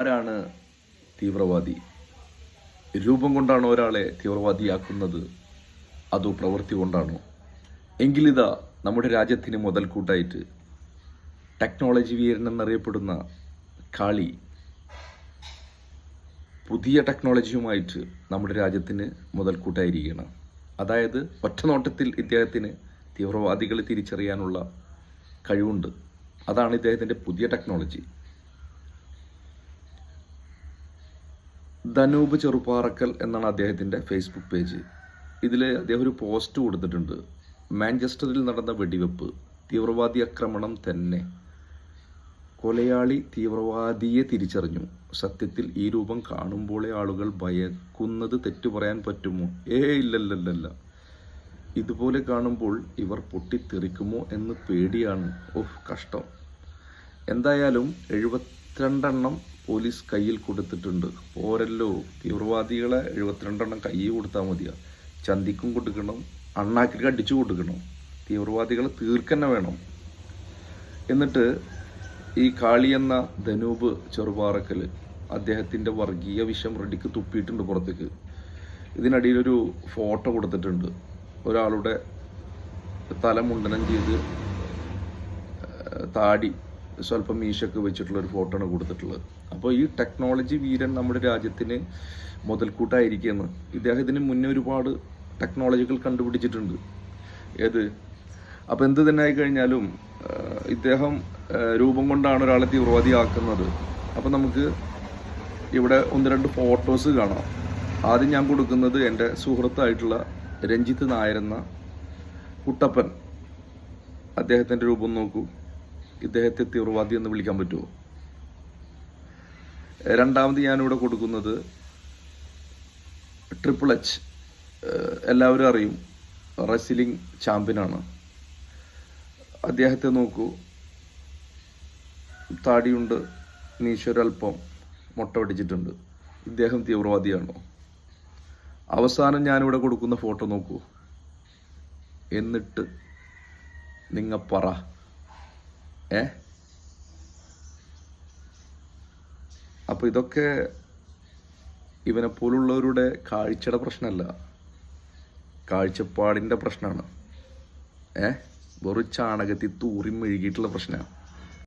ആരാണ് തീവ്രവാദി? രൂപം കൊണ്ടാണോ ഒരാളെ തീവ്രവാദിയാക്കുന്നത്. അതോ പ്രവൃത്തി കൊണ്ടാണോ? എങ്കിലിതാ നമ്മുടെ രാജ്യത്തിന് മുതൽക്കൂട്ടായിട്ട് ടെക്നോളജി വീരൻ എന്നറിയപ്പെടുന്ന കാളി പുതിയ ടെക്നോളജിയുമായിട്ട് നമ്മുടെ രാജ്യത്തിന് മുതൽക്കൂട്ടായിരിക്കുകയാണ് അതായത് ഒറ്റ നോട്ടത്തിൽ ഇദ്ദേഹത്തിന് തീവ്രവാദികളെ തിരിച്ചറിയാനുള്ള കഴിവുണ്ട്. അതാണ് ഇദ്ദേഹത്തിന്റെ പുതിയ ടെക്നോളജി. ധനൂപ് ചെറുപ്പാറക്കൽ എന്നാണ് അദ്ദേഹത്തിന്റെ ഫേസ്ബുക്ക് പേജ് ഇതിൽ അദ്ദേഹം ഒരു പോസ്റ്റ് കൊടുത്തിട്ടുണ്ട്. മാഞ്ചസ്റ്ററിൽ നടന്ന വെടിവെപ്പ് തീവ്രവാദി ആക്രമണം തന്നെ. കൊലയാളി തീവ്രവാദിയെ തിരിച്ചറിഞ്ഞു. സത്യത്തിൽ ഈ രൂപം കാണുമ്പോഴേ ആളുകൾ ഭയക്കുന്നത് തെറ്റു പറയാൻ പറ്റുമോ? ഏ ഇല്ലല്ലല്ല ഇതുപോലെ കാണുമ്പോൾ ഇവർ പൊട്ടിത്തെറിക്കുമോ എന്ന് പേടിയാണ്. ഓഹ് കഷ്ടം. എന്തായാലും എഴുപത്തിരണ്ടെണ്ണം പോലീസ് കയ്യിൽ കൊടുത്തിട്ടുണ്ട്. പോരല്ലോ. തീവ്രവാദികളെ എഴുപത്തിരണ്ടെണ്ണം കയ്യിൽ കൊടുത്താൽ മതിയാ. ചന്തിക്കും കൊടുക്കണം അണ്ണാക്കിലേക്ക് അടിച്ചു കൊടുക്കണം. തീവ്രവാദികളെ തീർക്കന്നെ വേണം. എന്നിട്ട് ഈ കാളി എന്ന ധനൂപ് ചെറുപാറക്കൽ അദ്ദേഹത്തിന്റെ വർഗീയ വിഷം റെഡിക്ക് തുപ്പിയിട്ടുണ്ട് പുറത്തേക്ക്. ഇതിനടിയിലൊരു ഫോട്ടോ കൊടുത്തിട്ടുണ്ട്. ഒരാളുടെ തല മുണ്ടനം ചെയ്ത് താടി സ്വല്പം മീശൊക്കെ വെച്ചിട്ടുള്ള ഒരു ഫോട്ടോ ആണ് കൊടുത്തിട്ടുള്ളത്. അപ്പോൾ ഈ ടെക്നോളജി വീരൻ നമ്മുടെ രാജ്യത്തിന് മുതൽക്കൂട്ടായിരിക്കുകയെന്ന് ഇദ്ദേഹം ഇതിന് മുന്നേ ഒരുപാട് ടെക്നോളജികൾ കണ്ടുപിടിച്ചിട്ടുണ്ട്. ഏത്? അപ്പോൾ എന്ത് തന്നെ ആയിക്കഴിഞ്ഞാലും ഇദ്ദേഹം രൂപം കൊണ്ടാണ് ഒരാളെ തീവ്രവാദിയാക്കുന്നത്. അപ്പോൾ നമുക്ക് ഇവിടെ ഒന്ന് രണ്ട് ഫോട്ടോസ് കാണാം. ആദ്യം ഞാൻ കൊടുക്കുന്നത് എന്റെ സുഹൃത്തായിട്ടുള്ള രഞ്ജിത്ത് നായർ എന്ന കുട്ടപ്പൻ. അദ്ദേഹത്തിന്റെ രൂപം നോക്കൂ. ഇദ്ദേഹത്തെ തീവ്രവാദി എന്ന് വിളിക്കാൻ പറ്റുമോ? രണ്ടാമത് ഞാനിവിടെ കൊടുക്കുന്നത് ട്രിപ്പിൾ എച്ച് എല്ലാവരും അറിയും. റെസ്ലിംഗ് ചാമ്പ്യനാണ് അദ്ദേഹത്തെ നോക്കൂ. താടിയുണ്ട് നീശ്വരൽപ്പം മുട്ട പിടിച്ചിട്ടുണ്ട്. ഇദ്ദേഹം തീവ്രവാദിയാണോ? അവസാനം ഞാനിവിടെ കൊടുക്കുന്ന ഫോട്ടോ നോക്കൂ. എന്നിട്ട് നിങ്ങൾ പറ. ഏ? അപ്പൊ ഇതൊക്കെ ഇവനെ പോലുള്ളവരുടെ കാഴ്ചയുടെ പ്രശ്നമല്ല. കാഴ്ചപ്പാടിന്റെ പ്രശ്നമാണ്. ഏ? വെറു ചാണകത്തിൽ തൂറി മെഴുകിയിട്ടുള്ള പ്രശ്നമാണ്.